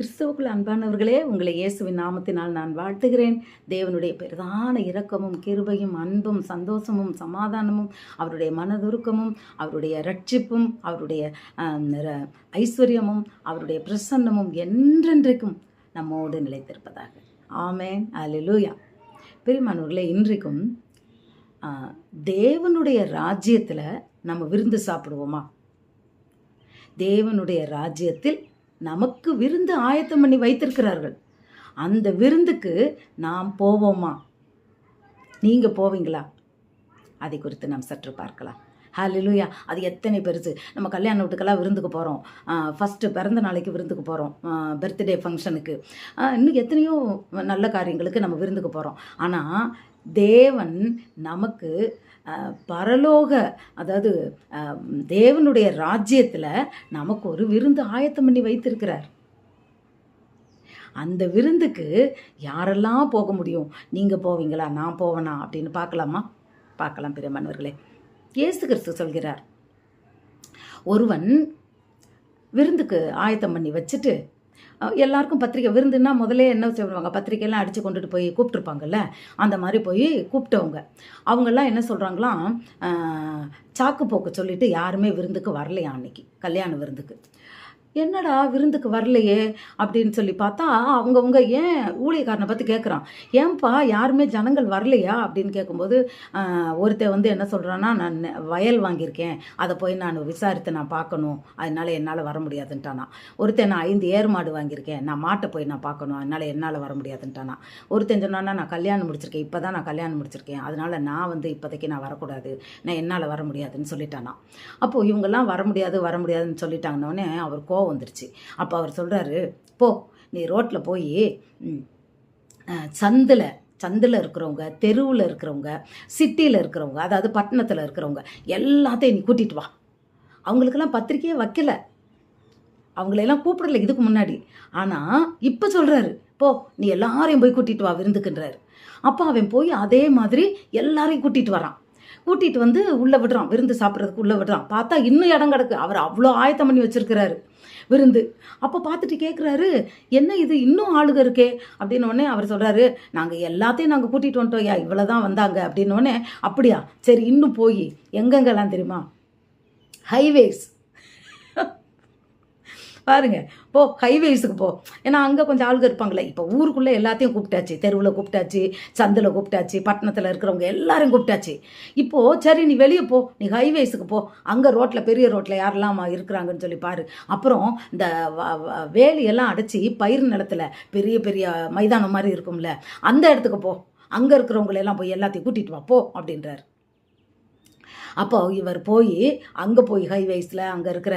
கிறிஸ்துவுக்குள் அன்பானவர்களே உங்களை இயேசுவின் நாமத்தினால் நான் வாழ்த்துகிறேன். தேவனுடைய பிரதான இரக்கமும் கிருபையும் அன்பும் சந்தோஷமும் சமாதானமும் அவருடைய மனதுருக்கமும் அவருடைய ரட்சிப்பும் அவருடைய ஐஸ்வர்யமும் அவருடைய பிரசன்னமும் என்றென்றைக்கும் நம்மோடு நிலைத்திருப்பதாக. ஆமேன். அலிலூயா பெருமானவர்களே இன்றைக்கும் தேவனுடைய ராஜ்யத்தில் நம்ம விருந்து சாப்பிடுவோமா? தேவனுடைய ராஜ்யத்தில் நமக்கு விருந்து ஆயத்தம் பண்ணி வைத்திருக்கிறார்கள். அந்த விருந்துக்கு நாம் போவோமா? நீங்கள் போவீங்களா? அதை குறித்து நாம் சற்று பார்க்கலாம். ஹalleluya அது எத்தனை பெருசு. நம்ம கல்யாண வீட்டுக்கெல்லாம் விருந்துக்கு போகிறோம் ஃபஸ்ட்டு பிறந்த நாளைக்கு விருந்துக்கு போகிறோம் பர்த்டே ஃபங்க்ஷனுக்கு இன்னும் எத்தனையோ நல்ல காரியங்களுக்கு நம்ம விருந்துக்கு போகிறோம் ஆனால் தேவன் நமக்கு பரலோக அதாவது தேவனுடைய ராஜ்யத்தில் நமக்கு ஒரு விருந்து ஆயத்தம் பண்ணி வைத்திருக்கிறார். அந்த விருந்துக்கு யாரெல்லாம் போக முடியும்? நீங்கள் போவீங்களா? நான் போவேனா? அப்படின்னு பார்க்கலாமா? பார்க்கலாம் பிரியமானவர்களே இயேசு கிறிஸ்து சொல்கிறார். ஒருவன் விருந்துக்கு ஆயத்தம் பண்ணி வச்சுட்டு எல்லாருக்கும் பத்திரிக்கை விருந்துன்னா முதலே என்ன செய்வாங்க பத்திரிக்கையெல்லாம் அடித்து கொண்டுட்டு போய் கூப்பிட்ருப்பாங்கல்ல அந்த மாதிரி போய் கூப்பிட்டவங்க. அவங்கெல்லாம் என்ன சொல்கிறாங்களாம் சாக்கு போக்கு சொல்லிட்டு யாருமே விருந்துக்கு வரலையா அன்னைக்கு? கல்யாண விருந்துக்கு. என்னடா விருந்துக்கு வரலையே அப்படின்னு சொல்லி பார்த்தா அவங்கவுங்க ஏன் ஊழியக்காரனை பற்றி கேட்குறான் ஏன்பா யாருமே ஜனங்கள் வரலையா? அப்படின்னு கேட்கும்போது ஆஹ், ஒருத்தன் வந்து என்ன சொல்கிறான்னா நான் வயல் வாங்கியிருக்கேன். அதை போய் நான் விசாரித்து நான் பார்க்கணும். அதனால் என்னால் வர முடியாதுன்ட்டானா. ஒருத்தன் நான் ஐந்து ஏர் மாடு வாங்கியிருக்கேன். நான் மாட்டை போய் நான் பார்க்கணும். அதனால் என்னால் வர முடியாதுன்ட்டானா. ஒருத்தன் சொன்னான்னா நான் கல்யாணம் முடிச்சிருக்கேன். இப்போ தான் நான் கல்யாணம் முடிச்சிருக்கேன். அதனால் நான் வந்து இப்போதைக்கு நான் வரக்கூடாது. நான் என்னால் வர முடியாதுன்னு சொல்லிட்டானா. அப்போது இவங்கெல்லாம் வர முடியாது வர முடியாதுன்னு சொல்லிட்டாங்கன்னொடனே அவர் கோவம் வந்துருச்சு. அப்போ அவர் சொல்கிறாரு போ நீ ரோட்டில் போய் சந்தில் சந்தில் இருக்கிறவங்க தெருவில் இருக்கிறவங்க சிட்டியில் இருக்கிறவங்க அதாவது பட்டணத்தில் இருக்கிறவங்க எல்லாத்தையும் நீ கூட்டிகிட்டு வா. அவங்களுக்கெல்லாம் பத்திரிக்கையே வைக்கல. அவங்களையெல்லாம் கூப்பிடல இதுக்கு முன்னாடி. ஆனால் இப்போ சொல்கிறாரு போ நீ எல்லாரையும் போய் கூட்டிகிட்டு வா விருந்துக்குன்றாரு. அப்போ அவன் போய் அதே மாதிரி எல்லாரையும் கூட்டிகிட்டு வரான். கூட்டிகிட்டு வந்து உள்ளே விடுறான் விருந்து சாப்பிட்றதுக்கு உள்ளே விடுறான். பார்த்தா இன்னும் இடம் கிடக்கு. அவர் அவ்வளோ ஆயத்தம் பண்ணி வச்சிருக்கிறாரு. விருந்து. அப்போ பார்த்துட்டு கேட்குறாரு என்ன இது? இன்னும் ஆளுக இருக்கே? அப்படின்னு உடனே அவர் சொல்கிறாரு நாங்கள் எல்லாத்தையும் நாங்கள் கூட்டிகிட்டு வந்துட்டோம்யா இவ்வளோ தான் வந்தாங்க. அப்படின்னு உடனே அப்படியா? சரி இன்னும் போய் எங்கெங்கெல்லாம் தெரியுமா? ஹைவேஸ் பாருங்க. போ ஹைவேஸுக்கு போ. ஏன்னா அங்கே கொஞ்சம் ஆளுங்க இருப்பாங்களே இப்போ ஊருக்குள்ளே எல்லாத்தையும் கூப்பிட்டாச்சு. தெருவில் கூப்பிட்டாச்சு சந்தில் கூப்பிட்டாச்சு பட்டணத்தில் இருக்கிறவங்க எல்லாரும் கூப்பிட்டாச்சு. இப்போது சரி நீ வெளியே போ. நீ ஹைவேஸுக்கு போ. அங்கே ரோட்டில் பெரிய ரோட்டில் யாரெல்லாம் இருக்கிறாங்கன்னு சொல்லி பாரு. அப்புறம் இந்த வ- வேலியெல்லாம் அடைச்சி பயிர் நிலத்துல பெரிய பெரிய மைதானம் மாதிரி இருக்கும்ல. அந்த இடத்துக்கு போ. அங்கே இருக்கிறவங்களெல்லாம் போய் எல்லாத்தையும் கூட்டிகிட்டு வா. போ அப்படின்றார். அப்போ இவர் போய் அங்கே போய் ஹைவேஸில் அங்கே இருக்கிற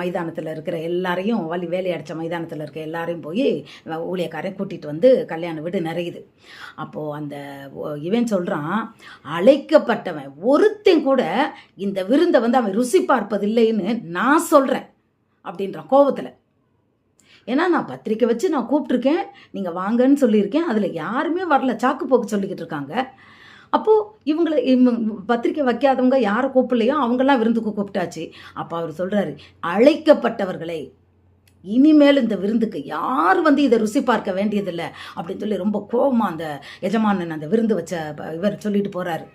மைதானத்தில் இருக்கிற எல்லாரையும் வழி வேலை அடித்த மைதானத்தில் இருக்க எல்லாரையும் போய் ஊழியக்காரையும் கூட்டிகிட்டு வந்து கல்யாண வீடு நிறையுது. அப்போது அந்த இவன் சொல்கிறான் அழைக்கப்பட்டவன் ஒருத்தன் கூட இந்த விருந்தை வந்து அவன் ருசி பார்ப்பதில்லைன்னு நான் சொல்கிறேன் அப்படின்றான் கோவத்தில். ஏன்னா நான் பத்திரிக்கை வச்சு நான் கூப்பிட்ருக்கேன் நீங்கள் வாங்கன்னு சொல்லியிருக்கேன் அதில் யாருமே வரல சாக்கு போக்கு சொல்லிக்கிட்டு இருக்காங்க. அப்போது இவங்களை இவங்க பத்திரிக்கை வைக்காதவங்க யாரை கூப்பிடலையோ அவங்கெல்லாம் விருந்துக்கு கூப்பிட்டாச்சு. அப்போ அவர் சொல்கிறாரு அழைக்கப்பட்டவர்களை இனிமேல் இந்த விருந்துக்கு யார் வந்து இதை ருசி பார்க்க வேண்டியதில்லை? அப்படின்னு சொல்லி ரொம்ப கோபமாக அந்த எஜமானன் அந்த விருந்து வச்ச ப- இவர் சொல்லிட்டு போகிறாரு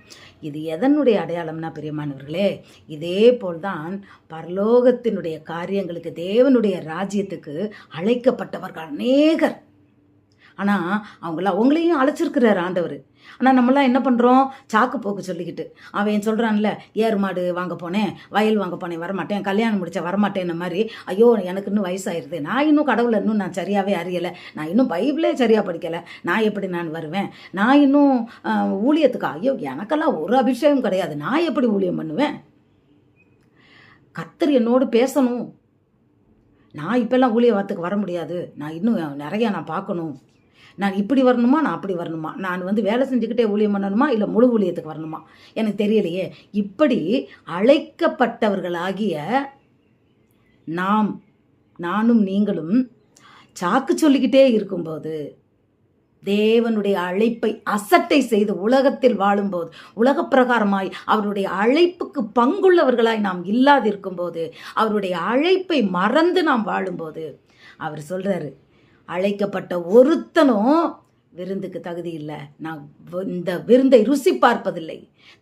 இது எதனுடைய அடையாளம்னா பிரியமானவர்களே இதே போல் தான் பரலோகத்தினுடைய காரியங்களுக்கு தேவனுடைய ராஜ்யத்துக்கு அழைக்கப்பட்டவர்கள் அநேகர். ஆனால் அவங்கள அவங்களையும் அழைச்சிருக்கிறார் ஆண்டவர். ஆனால் நம்மளாம் என்ன பண்ணுறோம் சாக்கு போக்கு சொல்லிக்கிட்டு. அவன் சொல்கிறான்ல ஏர் மாடு வாங்க போனேன் வயல் வாங்க போனேன் வரமாட்டேன் கல்யாணம் முடிச்ச வரமாட்டேன் மாதிரி? ஐயோ எனக்கு இன்னும் வயசாயிருது. நான் இன்னும் கடவுளை இன்னும் நான் சரியாகவே அறியலை. நான் இன்னும் பைபிளே சரியாக படிக்கலை. நான் எப்படி நான் வருவேன்? நான் இன்னும் ஊழியத்துக்கு? ஐயோ எனக்கெல்லாம் ஒரு அபிஷேகம் கிடையாது. நான் எப்படி ஊழியம் பண்ணுவேன்? கத்தர் என்னோடு பேசணும். நான் இப்போல்லாம் ஊழியத்துக்கு வர முடியாது. நான் இன்னும் நிறையா நான் பார்க்கணும். நான் இப்படி வரணுமா நான் அப்படி வரணுமா? நான் வந்து வேலை செஞ்சுக்கிட்டே ஊழியம் பண்ணணுமா இல்லை முழு ஊழியத்துக்கு வரணுமா? எனக்கு தெரியலையே. இப்படி அழைக்கப்பட்டவர்களாகிய நாம் நானும் நீங்களும் சாக்கு சொல்லிக்கிட்டே இருக்கும்போது தேவனுடைய அழைப்பை அசட்டை செய்து உலகத்தில் வாழும்போது உலக பிரகாரமாய் அவருடைய அழைப்புக்கு பங்குள்ளவர்களாய் நாம் இல்லாதிருக்கும் போது அவருடைய அழைப்பை மறந்து நாம் வாழும்போது அவர் சொல்றாரு அழைக்கப்பட்ட ஒருத்தனும் விருந்துக்கு தகுதி இல்லை. நான் இந்த விருந்தை ருசி பார்ப்பதில்லை.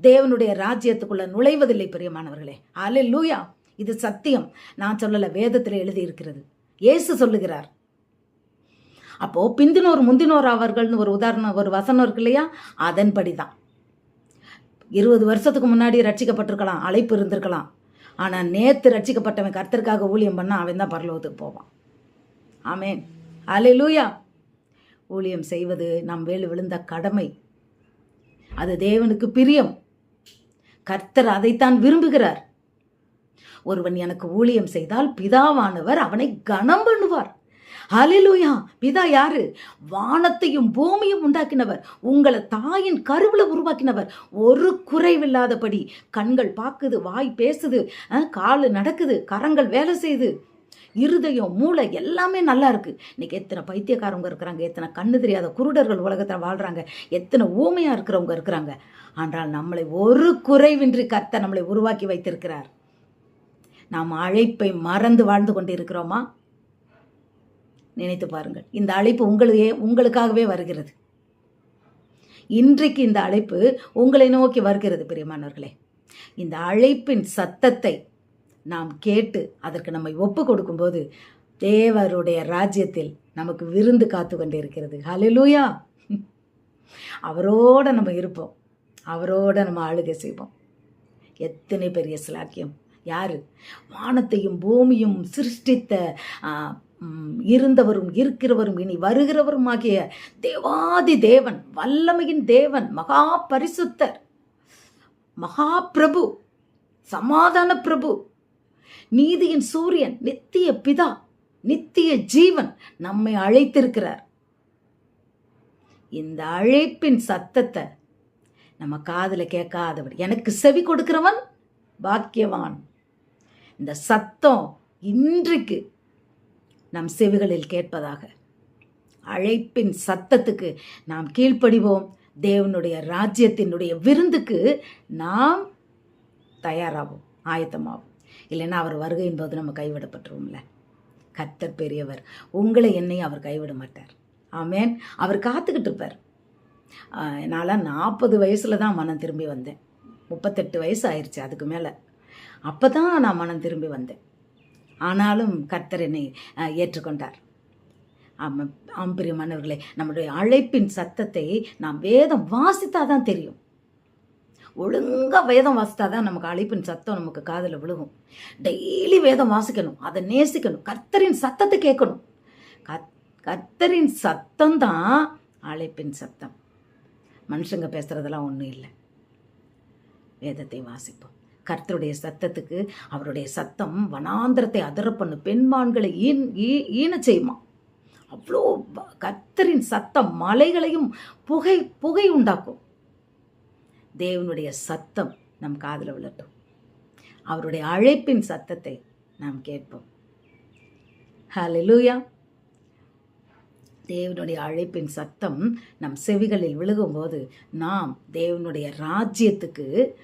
தேவனுடைய ராஜ்யத்துக்குள்ளே நுழைவதில்லை பிரியமானவர்களே. ஆலே லூயா இது சத்தியம். நான் சொல்லலை வேதத்தில் எழுதி இருக்கிறது இயேசு சொல்லுகிறார். அப்போ பிந்தினோர் முந்தினோர் அவர்கள்னு ஒரு உதாரணம் ஒரு வசனம் இருக்கு இல்லையா? அதன்படி தான் இருபது வருஷத்துக்கு முன்னாடி ரட்சிக்கப்பட்டிருக்கலாம் அழைப்பு இருந்திருக்கலாம். ஆனால் நேற்று ரட்சிக்கப்பட்டவன் கர்த்தருக்காக ஊழியம் பண்ணால் அவன் தான் பரலோகத்துக்கு போவான். ஆமேன். அலே லூயா ஊழியம் செய்வது நம் வேலு விழுந்த கடமை. அது தேவனுக்கு பிரியம். கர்த்தர் அதைத்தான் விரும்புகிறார். ஒருவன் எனக்கு ஊழியம் செய்தால் பிதாவானவர் அவனை கனம் பண்ணுவார். அலிலுயா பிதா யாரு? வானத்தையும் பூமியும் உண்டாக்கினவர். உங்களை தாயின் கருவில் உருவாக்கினவர். ஒரு குறைவில்லாதபடி கண்கள் பார்க்குது வாய் பேசுது காலு நடக்குது கரங்கள் வேலை செய்யுது இருதயம் மூளை எல்லாமே நல்லா இருக்குது இன்றைக்கி எத்தனை பைத்தியக்காரவங்க இருக்கிறாங்க எத்தனை கண்ணு தெரியாத குருடர்கள் உலகத்தில் வாழ்கிறாங்க எத்தனை ஊமையாக இருக்கிறவங்க இருக்கிறாங்க. ஆனால் நம்மளை ஒரு குறைவின்றி கர்த்த நம்மளை உருவாக்கி வைத்திருக்கிறார். நாம் அழைப்பை மறந்து வாழ்ந்து கொண்டு இருக்கிறோமா நினைத்து பாருங்கள். இந்த அழைப்பு உங்களையே உங்களுக்காகவே வருகிறது. இன்றைக்கு இந்த அழைப்பு உங்களை நோக்கி வருகிறது பிரியமானவர்களே. இந்த அழைப்பின் சத்தத்தை நாம் கேட்டு அதற்கு நம்மை ஒப்பு கொடுக்கும்போது தேவருடைய ராஜ்யத்தில் நமக்கு விருந்து காத்து கொண்டு இருக்கிறது ஹalleluya அவரோட நம்ம இருப்போம். அவரோட நம்ம ஆளுகை செய்வோம். எத்தனை பெரிய சிலாக்கியம். யாரு? வானத்தையும் பூமியும் சிருஷ்டித்த இருந்தவரும் இருக்கிறவரும் இனி வருகிறவரும் ஆகிய தேவாதி தேவன் வல்லமையின் தேவன் மகா பரிசுத்தர் மகா பிரபு சமாதான பிரபு நீதியின் சூரியன் நித்திய பிதா நித்திய ஜீவன் நம்மை அழைத்திருக்கிறார். இந்த அழைப்பின் சத்தத்தை நம்ம காதில் கேட்காதவர் எனக்கு செவி கொடுக்கிறவன் பாக்கியவான். இந்த சத்தம் இன்றைக்கு நம் செவிகளில் கேட்பதாக. அழைப்பின் சத்தத்துக்கு நாம் கீழ்ப்படிவோம். தேவனுடைய ராஜ்யத்தினுடைய விருந்துக்கு நாம் தயாராகும் ஆயத்தமாகும் இல்லைன்னா அவர் வருகையின் போது நம்ம கைவிடப்பட்டுருவோம்ல. கர்த்தர் பெரியவர். உங்களை என்னையும் அவர் கைவிட மாட்டார். ஆமேன். அவர் காத்துக்கிட்டு இருப்பார். நான்லாம் நாற்பது வயசில் தான் மனம் திரும்பி வந்தேன். முப்பத்தெட்டு வயசு ஆயிடுச்சு அதுக்கு மேலே. அப்போ தான் நான் மனம் திரும்பி வந்தேன். ஆனாலும் கர்த்தர் என்னை ஏற்றுக்கொண்டார். ஆமாம் ஆம் பிரியமானவர்களே நம்முடைய அழைப்பின் சத்தத்தை நாம் வேதம் வாசித்தா தான் தெரியும். ஒழுங்காக வேதம் வாசித்தா தான் நமக்கு அழைப்பின் சத்தம் நமக்கு காதில் விழுகும். டெய்லி வேதம் வாசிக்கணும் அதை நேசிக்கணும் கர்த்தரின் சத்தத்தை கேட்கணும். கத் கர்த்தரின் சத்தம் தான் அழைப்பின் சத்தம். மனுஷங்க பேசுகிறதெல்லாம் ஒன்றும் இல்லை. வேதத்தை வாசிப்போம். கர்த்தருடைய சத்தத்துக்கு அவருடைய சத்தம் வனாந்திரத்தை அதர பண்ணு பெண்மான்களை ஈன் ஈ- ஈன செய்யுமா? அவ்வளோ கர்த்தரின் சத்தம் மலைகளையும் புகை புகை உண்டாக்கும். தேவனுடைய சத்தம் நம் காதில் விழட்டும். அவருடைய அழைப்பின் சத்தத்தை நாம் கேட்போம். ஹalleluya தேவனுடைய அழைப்பின் சத்தம் நம் செவிகளில் விழுகும்போது நாம் தேவனுடைய ராஜ்யத்துக்கு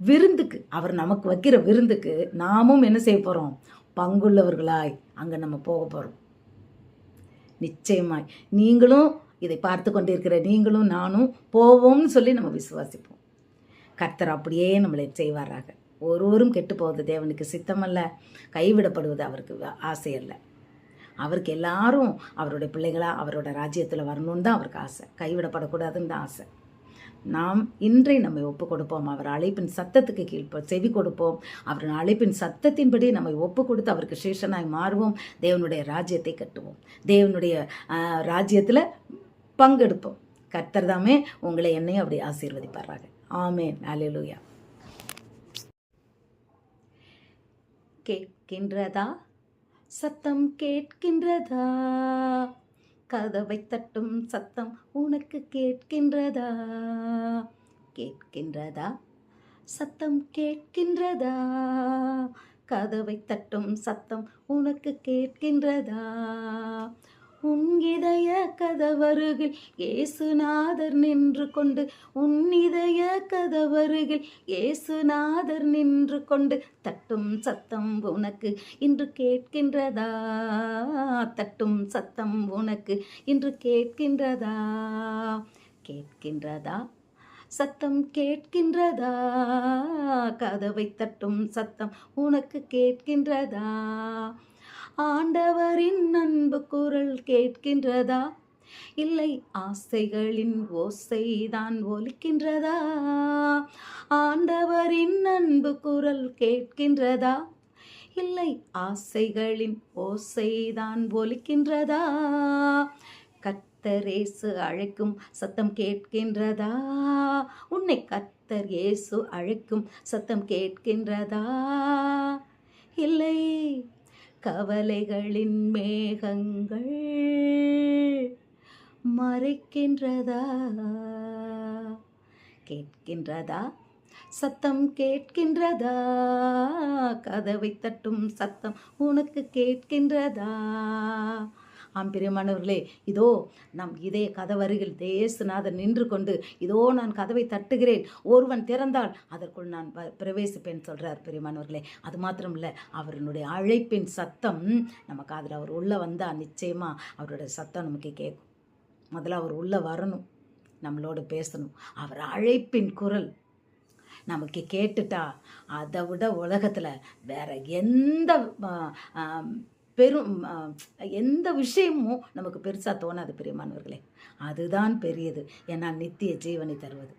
விருந்துக்கு அவர் நமக்கு வைக்கிற விருந்துக்கு நாமும் என்ன செய்ய போகிறோம் பங்குள்ளவர்களாய் அங்கே நம்ம போக போகிறோம் நிச்சயமாய் நீங்களும் இதை பார்த்து கொண்டிருக்கிற நீங்களும் நானும் போவோம்னு சொல்லி நம்ம விசுவாசிப்போம். கர்த்தர் அப்படியே நம்மளை செய்வாராக. ஒருவரும் கெட்டு போவது தேவனுக்கு சித்தமல்ல கைவிடப்படுவது அவருக்கு ஆசை அல்ல அவருக்கு எல்லாரும் அவருடைய பிள்ளைகளாக அவரோட ராஜ்யத்தில் வரணும்னு தான் அவருக்கு ஆசை. கைவிடப்படக்கூடாதுன்னு தான் ஆசை. நாம் இன்றை நம்மை ஒப்பு கொடுப்போம் அவர் அழைப்பின் சத்தத்துக்கு கீழ்ப்ப செவி கொடுப்போம். அவர் அழைப்பின் சத்தத்தின்படி நம்மை ஒப்பு கொடுத்து அவருக்கு சேஷனாய் மாறுவோம். தேவனுடைய ராஜ்யத்தை கட்டுவோம். தேவனுடைய ராஜ்யத்தில் பங்கெடுப்போம் கர்த்தர் தாமே உங்களை என்னையும் அப்படி ஆசீர்வதிப்படுறாங்க ஆமேன். அலையலூயா கேட்கின்றதா? சத்தம் கேட்கின்றதா? கதவை தட்டும் சத்தம் உனக்கு கேட்கின்றதா? கேட்கின்றதா? சத்தம் கேட்கின்றதா? கதவை தட்டும் சத்தம் உனக்கு கேட்கின்றதா? உன் இதய கதவருகில் ஏசுநாதர் நின்று கொண்டு உன் இதய கதவருகில் ஏசுநாதர் நின்று கொண்டு தட்டும் சத்தம் உனக்கு இன்று கேட்கின்றதா? தட்டும் சத்தம் உனக்கு இன்று கேட்கின்றதா? கேட்கின்றதா? சத்தம் கேட்கின்றதா? கதவை தட்டும் சத்தம் உனக்கு கேட்கின்றதா? ஆண்டவரின் அன்பு குரல் கேட்கின்றதா? இல்லை ஆசைகளின் ஓசைதான் ஒலிக்கின்றதா? ஆண்டவரின் அன்பு குரல் கேட்கின்றதா? இல்லை ஆசைகளின் ஓசைதான் ஒலிக்கின்றதா? கர்த்தர் ஏசு அழைக்கும் சத்தம் கேட்கின்றதா? உன்னை கர்த்தர் ஏசு அழைக்கும் சத்தம் கேட்கின்றதா? இல்லை கவலைகளின் மேகங்கள் மறைக்கின்றதா? கேட்கின்றதா? சத்தம் கேட்கின்றதா? கதவை தட்டும் சத்தம் உனக்கு கேட்கின்றதா? ஆம் பிரியமானவர்களே இதோ நம் இதே கதவருகில் தேசுநாதர் நின்று கொண்டு இதோ நான் கதவை தட்டுகிறேன் ஒருவன் திறந்தால் அதற்குள் நான் பிரவேசிப்பேன் சொல்கிறார் பிரியமானவர்களே. அது மாத்திரம் இல்லை அவருடைய அழைப்பின் சத்தம் நம்ம காதில் அவர் உள்ளே வந்தால் நிச்சயமாக அவருடைய சத்தம் நமக்கு கேட்கும். முதல்ல அவர் உள்ளே வரணும் நம்மளோட பேசணும். அவர் அழைப்பின் குரல் நமக்கு கேட்டுட்டா அதை விட உலகத்தில் வேற எந்த பெரும் எந்த விஷயமும் நமக்கு பெருசாக தோணாது பெரியமானவர்களே. அதுதான் பெரியது. ஏன்னா நித்திய ஜீவனை தருவது.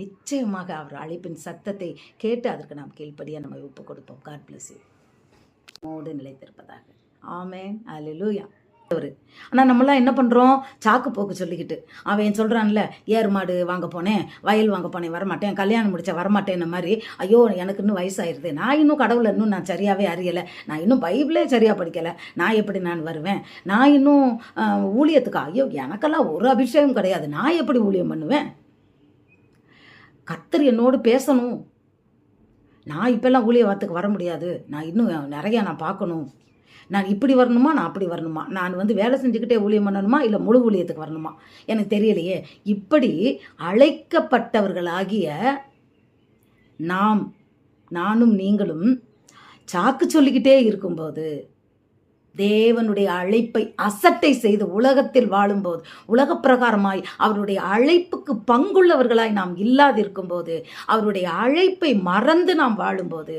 நிச்சயமாக அவர் அழைப்பின் சத்தத்தை கேட்டு அதற்கு நாம் கீழ்ப்படியாக நம்ம ஒப்பு கொடுப்போம் காட் பிளஸ் யூ மோடு நிலைத்திருப்பதாக. ஆமேன். அலிலூயா அவர் ஆனால் நம்மளாம் என்ன பண்ணுறோம் சாக்கு போக்கு சொல்லிக்கிட்டு. அவன் சொல்கிறான்ல ஏர் மாடு வாங்க போனேன் வயல் வாங்க போனேன் வரமாட்டேன் கல்யாணம் முடிச்ச வரமாட்டேன் மாதிரி ஐயோ எனக்கு இன்னும் வயசாயிருது. நான் இன்னும் கடவுளை இன்னும் நான் சரியாகவே அறியலை. நான் இன்னும் பைபிளே சரியாக படிக்கலை. நான் எப்படி நான் வருவேன்? நான் இன்னும் ஊழியத்துக்கு? ஐயோ எனக்கெல்லாம் ஒரு அபிஷேகம் கிடையாது. நான் எப்படி ஊழியம் பண்ணுவேன்? கத்தர் என்னோடு பேசணும். நான் இப்போல்லாம் ஊழிய வார்த்தைக்கு வர முடியாது. நான் இன்னும் நிறையா நான் பார்க்கணும். நான் இப்படி வரணுமா நான் அப்படி வரணுமா? நான் வந்து வேலை செஞ்சுக்கிட்டே ஊழியம் பண்ணணுமா இல்லை முழு ஊழியத்துக்கு வரணுமா? எனக்கு தெரியலையே. இப்படி அழைக்கப்பட்டவர்களாகிய நாம் நானும் நீங்களும் சாக்கு சொல்லிக்கிட்டே இருக்கும்போது தேவனுடைய அழைப்பை அசட்டை செய்து உலகத்தில் வாழும்போது உலக பிரகாரமாய் அவருடைய அழைப்புக்கு பங்குள்ளவர்களாய் நாம் இல்லாதிருக்கும்போது அவருடைய அழைப்பை மறந்து நாம் வாழும்போது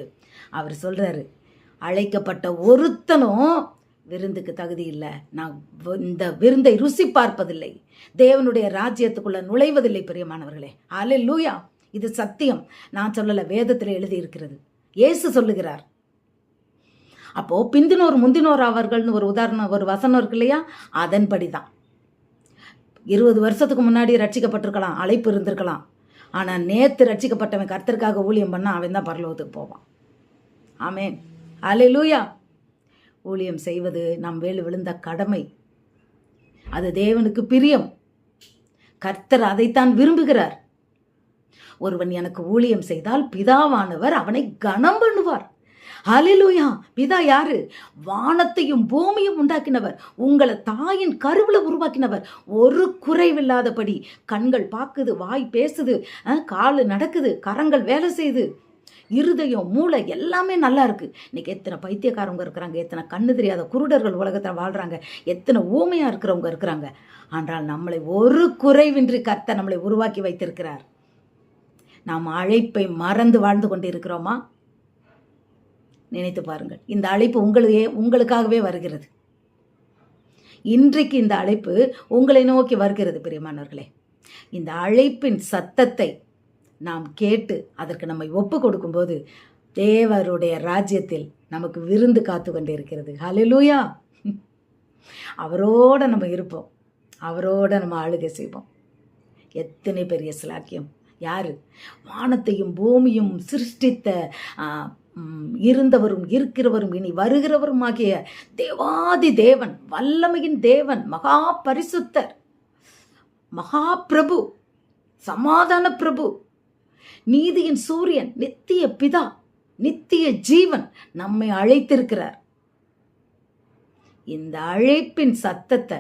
அவர் சொல்றாரு அழைக்கப்பட்ட ஒருத்தனும் விருந்துக்கு தகுதி இல்லை. நான் இந்த விருந்தை ருசி பார்ப்பதில்லை. தேவனுடைய ராஜ்யத்துக்குள்ள நுழைவதில்லை பிரியமானவர்களே. அலே லூயா இது சத்தியம். நான் சொல்லலை வேதத்தில் எழுதியிருக்கிறது. ஏசு இயேசு சொல்லுகிறார். அப்போ பிந்தினோர் முந்தினோர் அவர்கள்னு ஒரு உதாரணம் ஒரு வசனம் இருக்கு இல்லையா? அதன்படி தான் இருபது வருஷத்துக்கு முன்னாடி ரட்சிக்கப்பட்டிருக்கலாம் அழைப்பு இருந்திருக்கலாம். ஆனால் நேற்று ரட்சிக்கப்பட்டவன் கர்த்தருக்காக ஊழியம் பண்ணால் அவன் தான் பரலோகத்துக்கு போவான். ஆமேன். அலையிலூயா. ஊழியம் செய்வது நம் வேலு விழுந்த கடமை. அது தேவனுக்கு பிரியம். கர்த்தர் அதைத்தான் விரும்புகிறார். ஒருவன் எனக்கு ஊழியம் செய்தால் பிதாவானவர் அவனை கனம் பண்ணுவார். அலிலுயா பிதா யாரு? வானத்தையும் பூமியும் உண்டாக்கினவர். உங்களை தாயின் கருவில் உருவாக்கினவர். ஒரு குறைவில்லாதபடி கண்கள் பார்க்குது வாய் பேசுது காலு நடக்குது கரங்கள் வேலை செய்யுது இருதயம் மூளை எல்லாமே நல்லா இருக்குது இன்றைக்கி எத்தனை பைத்தியக்காரவங்க இருக்கிறாங்க எத்தனை கண்ணு தெரியாத குருடர்கள் உலகத்தில் வாழ்கிறாங்க எத்தனை ஊமையாக இருக்கிறவங்க இருக்கிறாங்க. ஆனால் நம்மளை ஒரு குறைவின்றி கர்த்தர் நம்மளை உருவாக்கி வைத்திருக்கிறார். நாம் அழைப்பை மறந்து வாழ்ந்து கொண்டு இருக்கிறோமா நினைத்து பாருங்கள். இந்த அழைப்பு உங்களையே உங்களுக்காகவே வருகிறது. இன்றைக்கு இந்த அழைப்பு உங்களை நோக்கி வருகிறது பிரியமானவர்களே. இந்த அழைப்பின் சத்தத்தை நாம் கேட்டு அதற்கு நம்மை ஒப்பு கொடுக்கும்போது தேவருடைய ராஜ்யத்தில் நமக்கு விருந்து காத்து கொண்டு இருக்கிறது ஹலிலூயா அவரோட நம்ம இருப்போம். அவரோட நம்ம ஆளுகை செய்வோம். எத்தனை பெரிய சிலாக்கியம். யார்? வானத்தையும் பூமியும் சிருஷ்டித்த இருந்தவரும் இருக்கிறவரும் இனி வருகிறவரும் ஆகிய தேவாதி தேவன் வல்லமையின் தேவன் மகா பரிசுத்தர் மகா பிரபு சமாதான பிரபு நீதியின் சூரியன் நித்திய பிதா நித்திய ஜீவன் நம்மை அழைத்திருக்கிறார். இந்த அழைப்பின் சத்தத்தை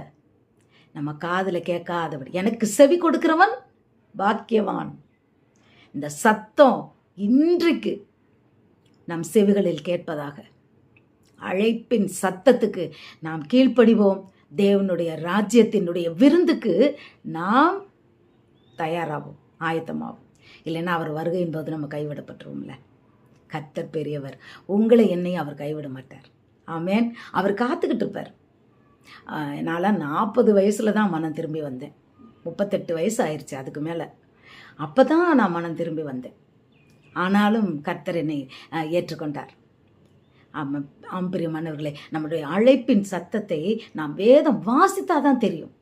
நம்ம காதில் கேட்காதபடி எனக்கு செவி கொடுக்கிறவன் பாக்கியவான். இந்த சத்தம் இன்றைக்கு நம் செவிகளில் கேட்பதாக. அழைப்பின் சத்தத்துக்கு நாம் கீழ்ப்படிவோம். தேவனுடைய ராஜ்யத்தினுடைய விருந்துக்கு நாம் தயாராகும் ஆயத்தமாகும் இல்லைன்னா அவர் வருகையின் போது நம்ம கைவிடப்பட்டுருவோம்ல. கத்தர் பெரியவர். உங்களை என்னையும் அவர் கைவிட மாட்டார். ஆமேன். அவர் காத்துக்கிட்டு இருப்பார். நான்லாம் நாற்பது வயசில் தான் மனம் திரும்பி வந்தேன். முப்பத்தெட்டு வயசு ஆயிடுச்சு அதுக்கு மேலே. அப்போ தான் நான் மனம் திரும்பி வந்தேன். ஆனாலும் கர்த்தர் என்னை ஏற்றுக்கொண்டார். ஆமாம் ஆம்பரியமானவர்களே நம்முடைய அழைப்பின் சத்தத்தை நாம் வேதம் வாசித்தாதான் தெரியும்.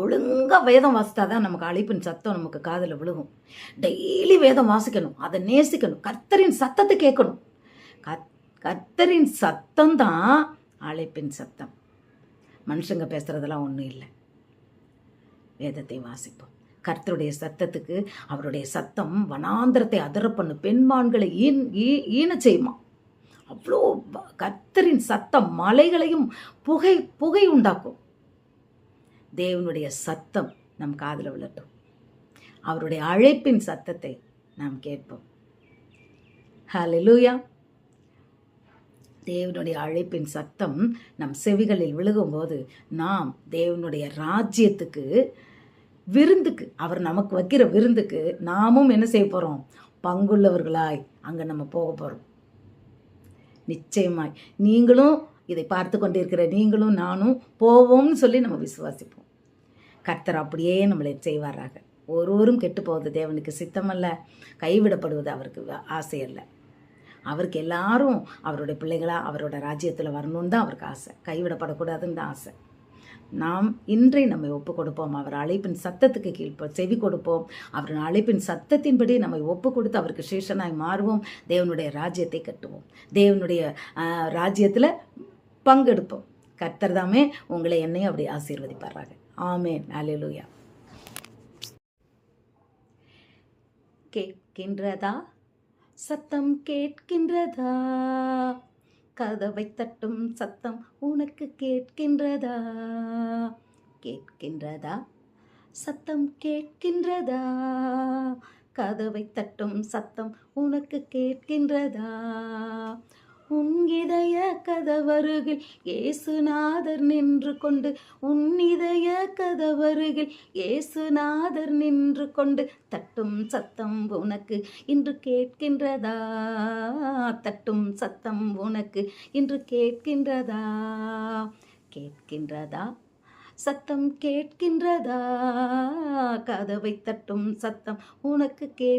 ஒழுங்காக வேதம் வாசித்தா தான் நமக்கு அழைப்பின் சத்தம் நமக்கு காதில் விழுகும். டெய்லி வேதம் வாசிக்கணும் அதை நேசிக்கணும் கர்த்தரின் சத்தத்தை கேட்கணும். கத் கர்த்தரின் சத்தம் தான் அழைப்பின் சத்தம். மனுஷங்க பேசுகிறதெல்லாம் ஒன்றும் இல்லை. வேதத்தை வாசிப்போம். கர்த்தருடைய சத்தத்துக்கு அவருடைய சத்தம் வனாந்திரத்தை அதர பண்ணு பெண்மான்களை ஈன் ஈ ஈன செய்யுமா? அவ்வளோ கர்த்தரின் சத்தம் மலைகளையும் புகை புகை உண்டாக்கும். தேவனுடைய சத்தம் நம் காதில் விழட்டும். அவருடைய அழைப்பின் சத்தத்தை நாம் கேட்போம். ஹalleluya தேவனுடைய அழைப்பின் சத்தம் நம் செவிகளில் விழுகும்போது நாம் தேவனுடைய ராஜ்யத்துக்கு விருந்துக்கு அவர் நமக்கு வைக்கிற விருந்துக்கு நாமும் என்ன செய்ய போகிறோம் பங்குள்ளவர்களாய் அங்கே நம்ம போக போகிறோம் நிச்சயமாய். நீங்களும் இதை பார்த்து கொண்டிருக்கிற நீங்களும் நானும் போவோம்னு சொல்லி நம்ம விசுவாசிப்போம். கர்த்தர் அப்படியே நம்மளை செய்வாராக. ஒருவரும் கெட்டு போவது தேவனுக்கு சித்தமல்ல கைவிடப்படுவது அவருக்கு ஆசை அல்ல. அவருக்கு எல்லாரும் அவருடைய பிள்ளைகளாக அவரோட ராஜ்யத்தில் வரணும்னு தான் அவருக்கு ஆசை. கைவிடப்படக்கூடாதுன்னு தான் ஆசை. நாம் இன்றை நம்மை ஒப்பு கொடுப்போம். அவர் அழைப்பின் சத்தத்துக்கு கீழ்ப்போம் செவி கொடுப்போம். அவரின் அழைப்பின் சத்தத்தின்படி நம்மை ஒப்பு கொடுத்து அவருக்கு சேஷனாய் மாறுவோம். தேவனுடைய ராஜ்யத்தை கட்டுவோம். தேவனுடைய ராஜ்யத்தில் பங்கெடுப்போம். கர்த்தர் தாமே உங்களை என்னையும் அப்படி ஆசீர்வதிப்பார்கள் ஆமேன். அலிலுயா கேட்கின்றதா? சத்தம் கேட்கின்றதா? கதவை தட்டும் சத்தம் உனக்கு கேட்கின்றதா? கேட்கின்றதா? சத்தம் கேட்கின்றதா? கதவை தட்டும் சத்தம் உனக்கு கேட்கின்றதா? உன் இதய கதவருகில் ஏசுநாதர் நின்று கொண்டு உன் இதய கதவருகில் ஏசுநாதர் நின்று கொண்டு தட்டும் சத்தம் உனக்கு இன்று கேட்கின்றதா? தட்டும் சத்தம் உனக்கு இன்று கேட்கின்றதா? கேட்கின்றதா? சத்தம் கேட்கின்றதா? கதவை தட்டும் சத்தம் உனக்கு கே